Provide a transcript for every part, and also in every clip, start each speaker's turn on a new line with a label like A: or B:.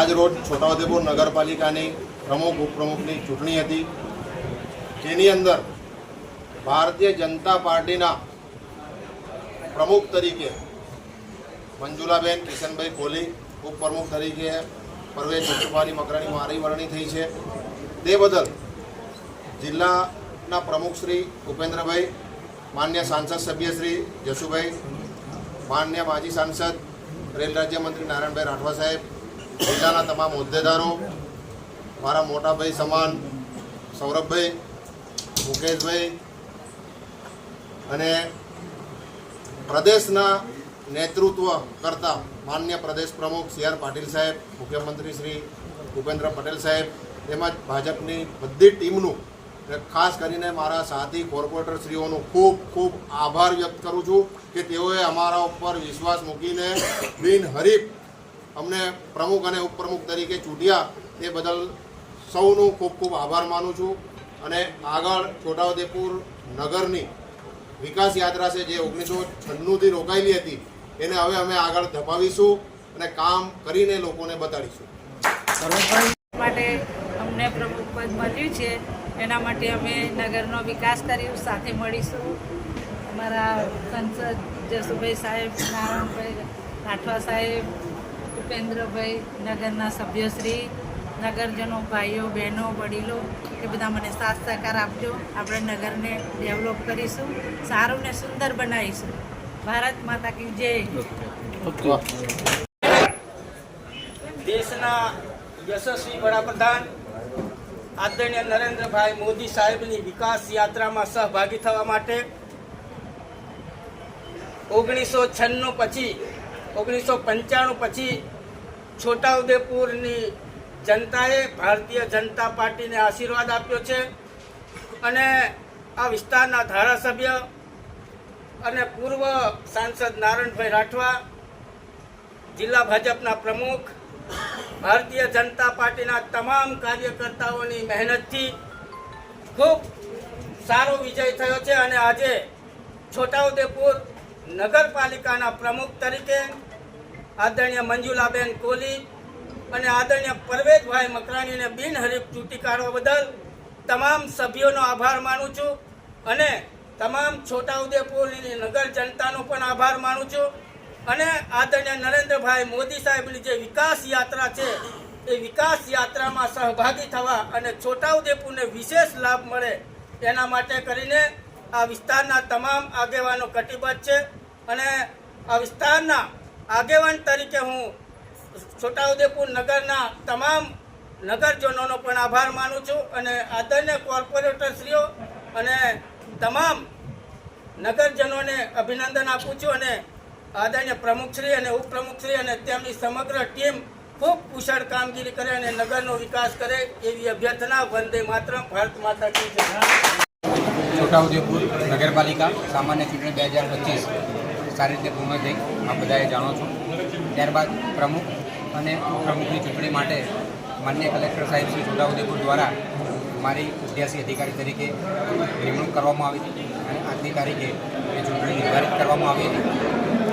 A: આજ રોજ છોટાઉદેપુર નગરપાલિકાની પ્રમુખ, ઉપપ્રમુખની ચૂંટણી હતી. જેની અંદર ભારતીય જનતા પાર્ટીના પ્રમુખ તરીકે મંજુલાબેન કિશનભાઈ કોહલી, ઉપપ્રમુખ તરીકે પરવેશ જસુભાની મકરાણી મારી વરણી થઈ છે. તે બદલ જિલ્લાના પ્રમુખ શ્રી ઉપેન્દ્રભાઈ, માન્ય સાંસદ સભ્ય શ્રી જસુભાઈ, માન્ય માજી સાંસદ, રેલ રાજ્યમંત્રી નારાયણભાઈ રાઠવા સાહેબ જિલ્લાના તમામ હોદ્દેદારો, મારા મોટાભાઈ સમાન, સૌરભભાઈ, મુકેશભાઈ અને પ્રદેશના નેતૃત્વ કરતા માન્ય પ્રદેશ પ્રમુખ સી આર પાટીલ સાહેબ, મુખ્યમંત્રી શ્રી ભૂપેન્દ્ર પટેલ સાહેબ, તેમજ ભાજપની બધી ટીમનું ખાસ કરીને મારા સાથી કોર્પોરેટરશ્રીઓનો ખૂબ ખૂબ આભાર વ્યક્ત કરું છું કે તેઓએ અમારા ઉપર વિશ્વાસ મૂકીને બિનહરીફ અમને પ્રમુખ અને ઉપપ્રમુખ તરીકે ચૂંટ્યા તે બદલ સૌનું ખૂબ ખૂબ આભાર માનું છું. અને આગળ છોટાઉદેપુર નગરની વિકાસ યાત્રા છે જે ઓગણીસો છન્નુંથી રોકાયેલી હતી, એને હવે અમે આગળ ધપાવીશું અને કામ કરીને લોકોને બતાડીશું.
B: માટે અમને પ્રમુખ પદ મળ્યું છે. એના માટે અમે નગરનો વિકાસ કર્યું, સાથે મળીશું. અમારા સંસદ જસુભાઈ સાહેબ, નારાયણભાઈ રાઠવા સાહેબ ઉપેન્દ્રભાઈ નગરના સભ્યશ્રી નગરજનો ભાઈઓ બહેનો વડીલો એ બધા મને સાથ સહકાર આપજો. આપણે નગરને ડેવલપ કરીશું સારું ને સુંદર બનાવીશું. ભારત માતા કી જય.
C: દેશના યશસ્વી વડાપ્રધાન આદરણીય નરેન્દ્રભાઈ મોદી સાહેબની વિકાસ યાત્રામાં સહભાગી થવા માટે ઓગણીસો છન્નું પછી ઓગણીસો પંચાણું પછી છોટાઉદેપુરની જનતાએ ભારતીય જનતા પાર્ટીને આશીર્વાદ આપ્યો છે અને આ વિસ્તારના ધારાસભ્ય અને પૂર્વ સાંસદ નારાયણભાઈ રાઠવા, જિલ્લા ભાજપના પ્રમુખ, ભારતીય જનતા પાર્ટીના તમામ કાર્યકર્તાઓની મહેનતથી ખૂબ સારો વિજય થયો છે અને આજે છોટાઉદેપુર નગરપાલિકાના પ્રમુખ તરીકે આદરણીય મંજુલાબેન કોહલી અને આદરણીય પરવેજભાઈ મકરાણીને બિનહરીફ ચૂંટી કાઢવા બદલ તમામ સભ્યોનો આભાર માનું છું અને તમામ છોટાઉદેપુરની નગર જનતાનો પણ આભાર માનું છું અને આદરણીય નરેન્દ્રભાઈ મોદી સાહેબની જે વિકાસ યાત્રા છે એ વિકાસ યાત્રામાં સહભાગી થવા અને છોટાઉદેપુરને વિશેષ લાભ મળે એના માટે કરીને આ વિસ્તારના તમામ આગેવાનો કટિબદ્ધ છે અને આ વિસ્તારના આગેવાન તરીકે હું છોટાઉદેપુર નગરના તમામ નગરજનોનો પણ આભાર માનું છું અને આદરણીય કોર્પોરેટરશ્રીઓ અને તમામ નગરજનોને અભિનંદન આપું છું અને આદરણીય પ્રમુખશ્રી અને ઉપપ્રમુખશ્રી અને તેમની સમગ્ર ટીમ ખૂબ કુશળ કામગીરી કરે અને નગરનો વિકાસ કરે એવી અભ્યર્થના વંદે માત્ર ભારત માતા
D: છોટાઉદેપુર નગરપાલિકા સામાન્ય ચૂંટણી બે સારી રીતે પૂર્ણ થઈ આ બધાએ જાણો છો. ત્યારબાદ પ્રમુખ અને ઉપપ્રમુખની ચૂંટણી માટે માન્ય કલેક્ટર સાહેબ શ્રી છોટાઉદેપુર દ્વારા મારી ઉદ્યાસી અધિકારી તરીકે નિમણૂક કરવામાં આવી હતી અને આજની તારીખે એ ચૂંટણી નિર્ધારિત કરવામાં આવી હતી.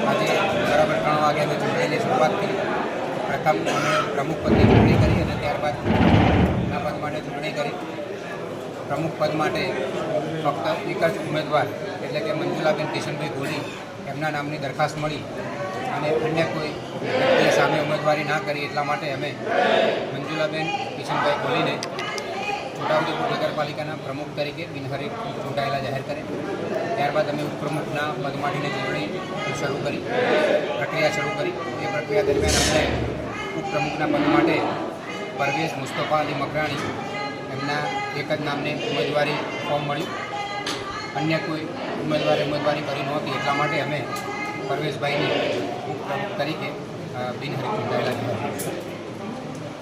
D: આજે બરાબર ત્રણ વાગે અમે ચૂંટણીની શરૂઆત કરી. પ્રથમ અમે પ્રમુખ પદની ચૂંટણી કરી અને ત્યારબાદ ના પદ માટે ચૂંટણી કરી. પ્રમુખ પદ માટે ફક્ત એક જ ઉમેદવાર એટલે કે મંજુલાબેન કિશનભાઈ ગોલી એમના નામની દરખાસ્ત મળી અને અન્ય કોઈ વ્યક્તિએ સામે ઉમેદવારી ના કરી એટલા માટે અમે મંજુલાબેન કિશનભાઈ બોલીને છોટાઉદેપુર નગરપાલિકાના પ્રમુખ તરીકે બિનહરીફ ચૂંટાયેલા જાહેર કરે ત્યારબાદ અમે ઉપપ્રમુખના પદ માટેની ચૂંટણી શરૂ કરી, પ્રક્રિયા શરૂ કરી. એ પ્રક્રિયા દરમિયાન અમને ઉપપ્રમુખના પદ માટે પરવેશ મુસ્તફા અલી મકરાણી એમના એક જ નામને ઉમેદવારી ફોર્મ મળ્યું અન્ય કોઈ ઉમેદવારે ઉમેદવારી કરી નહોતી એટલા માટે અમે પરવેશભાઈની તરીકે બિનહરીફ ચૂંટાયેલા છે